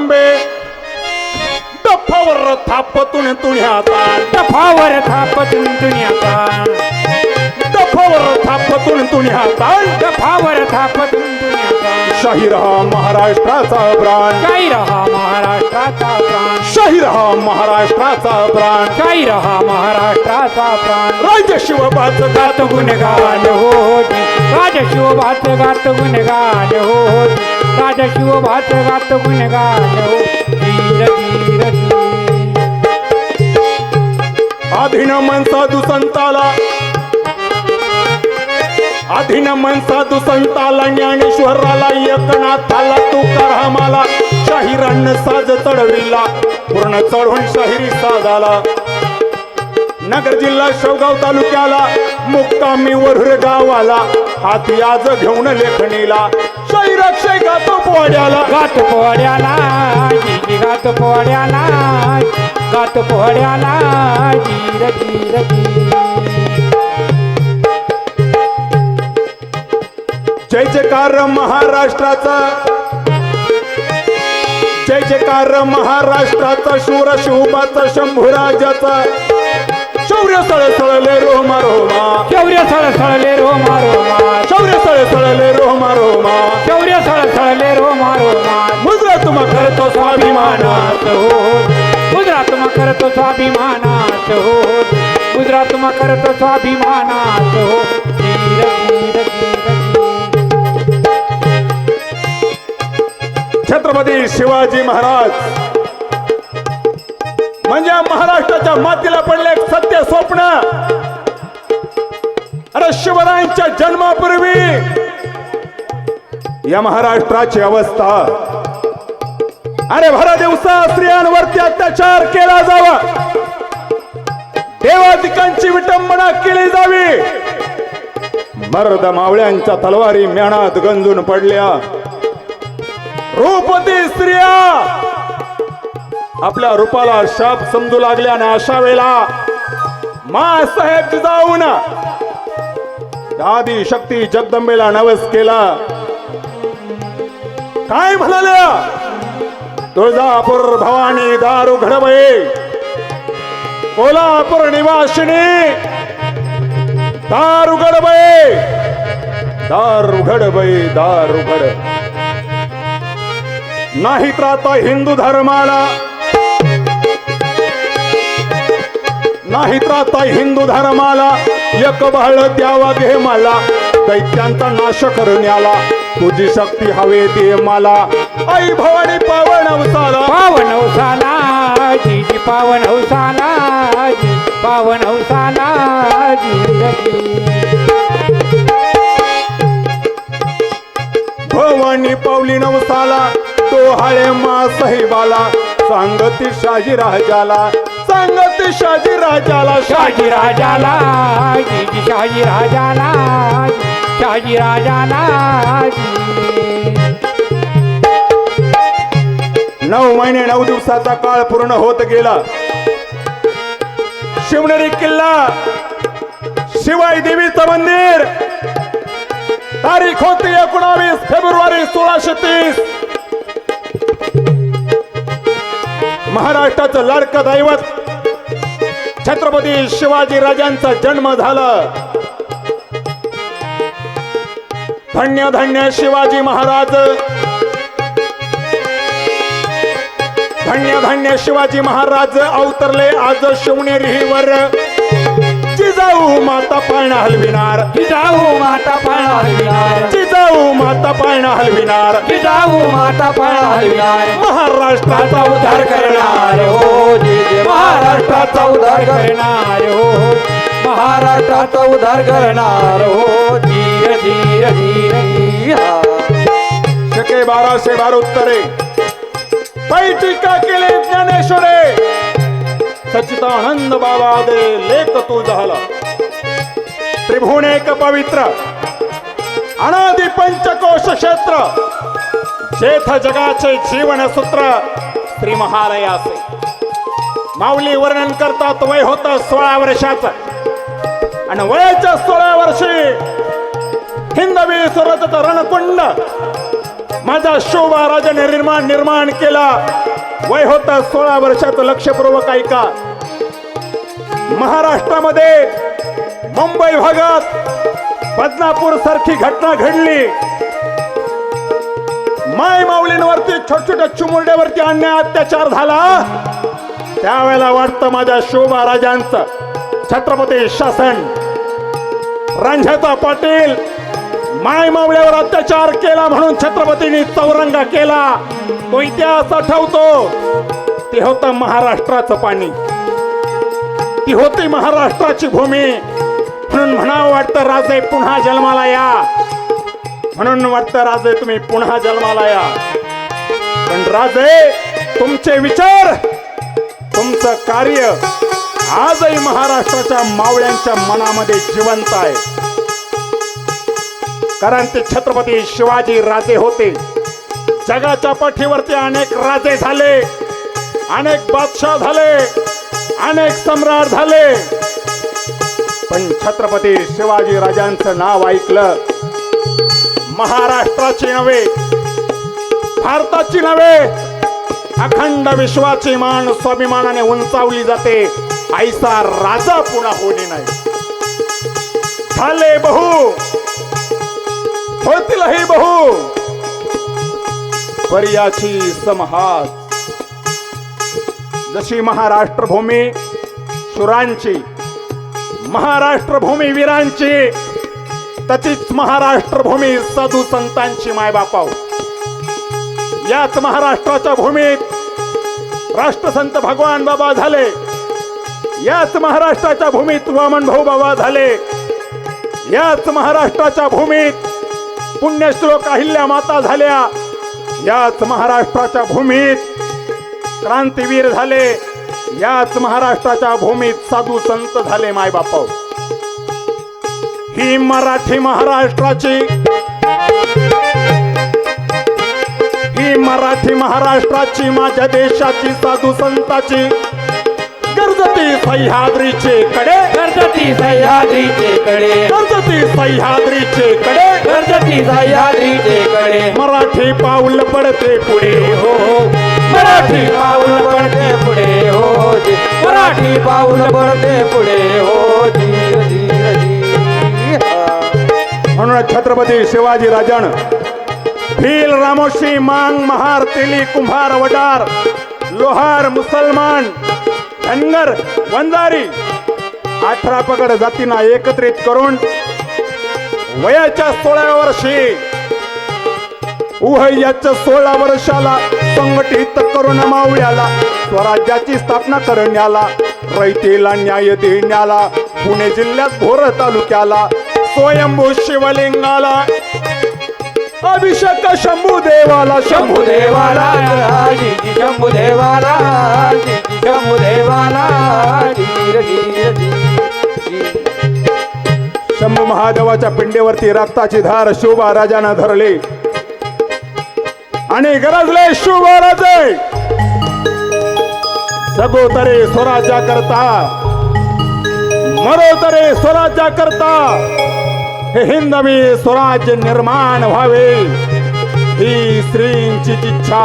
प्रारंभे डफावर थापतून तुण्याचा तफावर थापतून दुनियाचा डफावर थापतून तुण्याचा तफावर थापतून दुनियाचा शाहीर हा महाराष्ट्राचा प्राण. काही रहा महाराष्ट्राचा प्राण. शाहीर हा महाराष्ट्राचा प्राण. काही रहा महाराष्ट्राचा प्राण. राज शिवबाच गात गुणगान होती राज शिवभात गात गुणगान होती राजा शिव भात गात गुणगान हो मन साधू संताला आधीन मन साधू संताला ज्ञानेश्वराला एकनाथाला तुकारामाला शाहिरांना साज चढविला. पूर्ण चढून शाहिरी साजाला. नगर जिल्हा शेवगाव तालुक्याला मुक्कामी वरुर गावाला. हात याज घेऊन लेखणीला. अक्षय गातो पोवाड्याला गात पोहड्याला जी गात पोहड्याला गात पोहड्याला धीर धीर जय जयकार महाराष्ट्राचा. जय जयकार महाराष्ट्राचा. शूर शिवबाचा शंभूराजाचा. शौर्य सळ सळले रोमा रोमा शौर्य सळसळले रोमा रोमा शौर्य सळ सळले रोमा रोमा रोमा रोमा मुद्रा तुम्हा करतो स्वाभिमानात. हो। गुजरात मग करतो स्वाभिमानात हो। गुजरात मग करतो स्वाभिमानात हो। धीर धीर छत्रपती शिवाजी महाराज. म्हणजे महाराष्ट्राच्या मातीला पडले एक सत्य स्वप्न. अरे शिवरायांच्या जन्मापूर्वी या महाराष्ट्राची अवस्था. अरे भरा दिवसा स्त्रियांवरती अत्याचार केला जावा. देवाधिकांची विटंबना केली जावी. मर्द मावळ्यांच्या तलवारी म्याणात गंजून पडल्या. रूपती स्त्रिया! आपल्या रूपाला शाप समजू लागल्या आणि अशा वेळेला मा साहेब जाऊन आदी शक्ती जगदंबेला नवस केला. काय म्हणाल्या? तुळजापूर भवानी दारू घडवये कोल्हापूर निवासिनी दारू घडवये दारू घडवये दारू घड. नाही तर आता हिंदू धर्माला नाही तर आता हिंदू धर्माला एक बहळ द्यावा घे मला. दैत्यांचा नाश करून आला तुझी शक्ती हवे दे मला. आई भवानी पावन अवसाला पावन हौसाला जी जी पावन हौसाला जी पावन धीर भवानी पावली नवसाला तो हाळे मा साहेबाला. सांगती शाजी राजाला सांगती शाजी राजाला. शहाजी राजाला जी जी शहाजी राजाला जी, शहाजी राजाला नऊ महिने नऊ दिवसाचा काळ पूर्ण होत गेला. शिवनेरी किल्ला शिवाई देवीचं मंदिर. तारीख होती एकोणावीस फेब्रुवारी सोळाशे तीस. महाराष्ट्राचं लाडकं दैवत छत्रपती शिवाजी राजांचा जन्म झाला. धन्य धन्य शिवाजी महाराज. धन्य धन्य शिवाजी महाराज अवतरले आज शिवनेरीवर जिजाऊ माता पाळणा हलविनार जिजाऊ माता पाळणा हलविणार. जिजाऊ माता पाळणा हलविनार जिजाऊ माता पाळणा हलविणार. महाराष्ट्राचा उद्धार करणार. हो महाराष्ट्राचा उद्धार करणार. हो महाराष्ट्राचा उद्धार करणार. हो धीर धीर धीर धीर. शके बाराशे बार उत्तरे पै टीका केले ज्ञानेश्वरे। सचितानंद बाबा दे लेख तू झाला त्रिभुवन एक पवित्र। अनादि पंचकोश क्षेत्र। जेथ जगाचे जीवन सूत्र श्री महालयाचे। माऊली वर्णन करतात वय होत सोळा वर्षाचं। आणि वयाच्या सोळा वर्षी हिंदवी सुरत रणकुंड माझा शोभा राजाने निर्माण निर्माण केला. वय होता सोळा वर्षाचं लक्षपूर्वक ऐका. महाराष्ट्रामध्ये मुंबई भागात बदनापूर सारखी घटना घडली. माय माऊलींवरती छोट छोट्या चुमुरड्यावरती अन्याय अत्याचार झाला. त्यावेळेला वाटतं माझ्या शोभा राजांचं छत्रपती शासन. रांझाचा पाटील माय मावळ्यावर अत्याचार केला म्हणून छत्रपतींनी चौरंगा केला. तो इतिहास आठवतो ते होतं महाराष्ट्राचं पाणी. ती होती महाराष्ट्राची भूमी. म्हणून म्हणावं वाटतं राजे पुन्हा जन्माला या. म्हणून वाटतं राजे तुम्ही पुन्हा जन्माला या. पण राजे तुमचे विचार तुमचं कार्य आजही महाराष्ट्राच्या मावळ्यांच्या मनामध्ये जिवंत आहे. कारण ते छत्रपती शिवाजी राजे होते. जगाच्या पाठीवरती अनेक राजे झाले अनेक बादशाह झाले अनेक सम्राट झाले. पण छत्रपती शिवाजी राजांचं नाव ऐकलं महाराष्ट्राची नव्हे भारताची नव्हे अखंड विश्वाची मान स्वाभिमानाने उंचावली जाते. ऐसा राजा पुन्हा होणे नाही. झाले बहु. होतीलही बहु. पर्याची समहात. जशी महाराष्ट्र भूमी सुरांची महाराष्ट्र भूमी वीरांची तशीच महाराष्ट्र भूमी साधू संतांची मायबापाव. याच महाराष्ट्राच्या भूमीत राष्ट्रसंत भगवान बाबा झाले. याच महाराष्ट्राच्या भूमीत वामन भाऊ बाबा झाले. याच महाराष्ट्राच्या भूमीत पुण्यश्लोक अहिल्या माता झाल्या. याच महाराष्ट्राच्या भूमीत क्रांतीवीर झाले. याच महाराष्ट्राच्या भूमीत साधू संत झाले मायबापाव. ही मराठी महाराष्ट्राची ही मराठी महाराष्ट्राची माझ्या देशाची साधू संताची गरजती सह्याद्रीचे कडे. कर्जती सह्याद्रीचे कडे. गरजती सह्याद्रीचे कडे. कर्जती सह्याद्रीचे कडे. मराठी पाऊल पडते पुढे. हो हो. मराठी पाऊल पडते पुढे. हो. मराठी पाऊल पडते पुढे. हो धीर धीर म्हणून छत्रपती शिवाजी राजन भील रामोशी मांग महार तेली कुंभार वडार लोहार मुसलमान धनगर वंजारी. अठरा पगड जातींना एकत्रित करून वयाच्या सोळाव्या वर्षी उहयाच्या सोळा वर्षाला संघटित करून मावळ्याला स्वराज्याची स्थापना करण्याला रयतेला न्याय देण्याला पुणे जिल्ह्यात भोर तालुक्याला स्वयंभू शिवलिंगाला अभिषेक शंभू देवाला शंभू देवाला. शंभू देवाला शंभू देवाला शंभू महादेवाच्या पिंडेवरती रक्ताची धार शोभा राजानं धरली. आणि गरजले शोभा राजे. जगो तरे स्वराज्या करता मरो तरे स्वराज्या करता हिंदवी स्वराज्य निर्माण व्हावे. ही श्रींची इच्छा.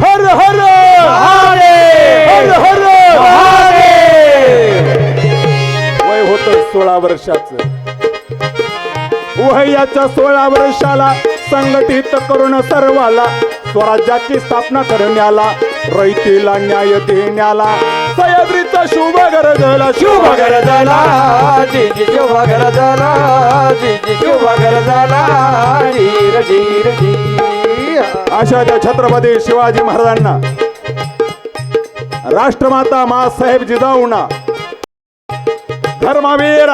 हर हर हर हर वय होत सोळा वर्षाच. वयाच्या सोळा वर्षाला संघटित करून सर्वाला स्वराज्याची स्थापना करण्याला रैतीला न्याय देण्याला सह्याद्रीचा शुभ गरजला शुभ गरजला जी शुभ गरजला जी शुभ गरजला धीर धीर धीर अशा त्या छत्रपती शिवाजी महाराजांना. राष्ट्रमाता मासाहेब जिजाऊना धर्मवीर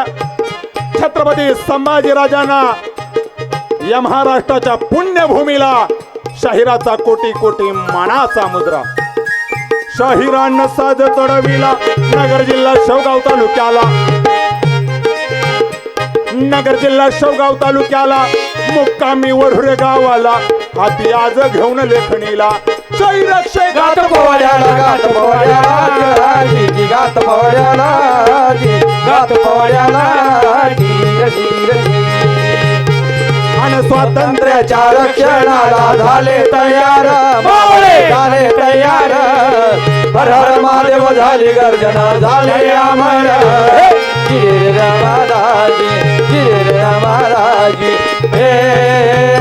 छत्रपती संभाजीराजांना या महाराष्ट्राच्या पुण्यभूमीला शाहिराचा कोटी कोटी मानाचा मुद्रा. शाहिरांना साज चढविला नगर जिल्हा शेवगाव तालुक्याला. नगर जिल्हा शेवगाव तालुक्याला. मुक्कामी वरुरे गावाला. हाती आज घेऊन लेखणीला. जय गात पोवाड्याला. गात पोवाड्याला. गात पोवाड्याला. गात पोवाड्याला. आणि स्वातंत्र्याच्या रक्षणाला झाले तयार. झाले तयार. हर हर महादेव झाली गर्जना झाले अमर जिरे रामाराजी जिरे रामाराजी हे!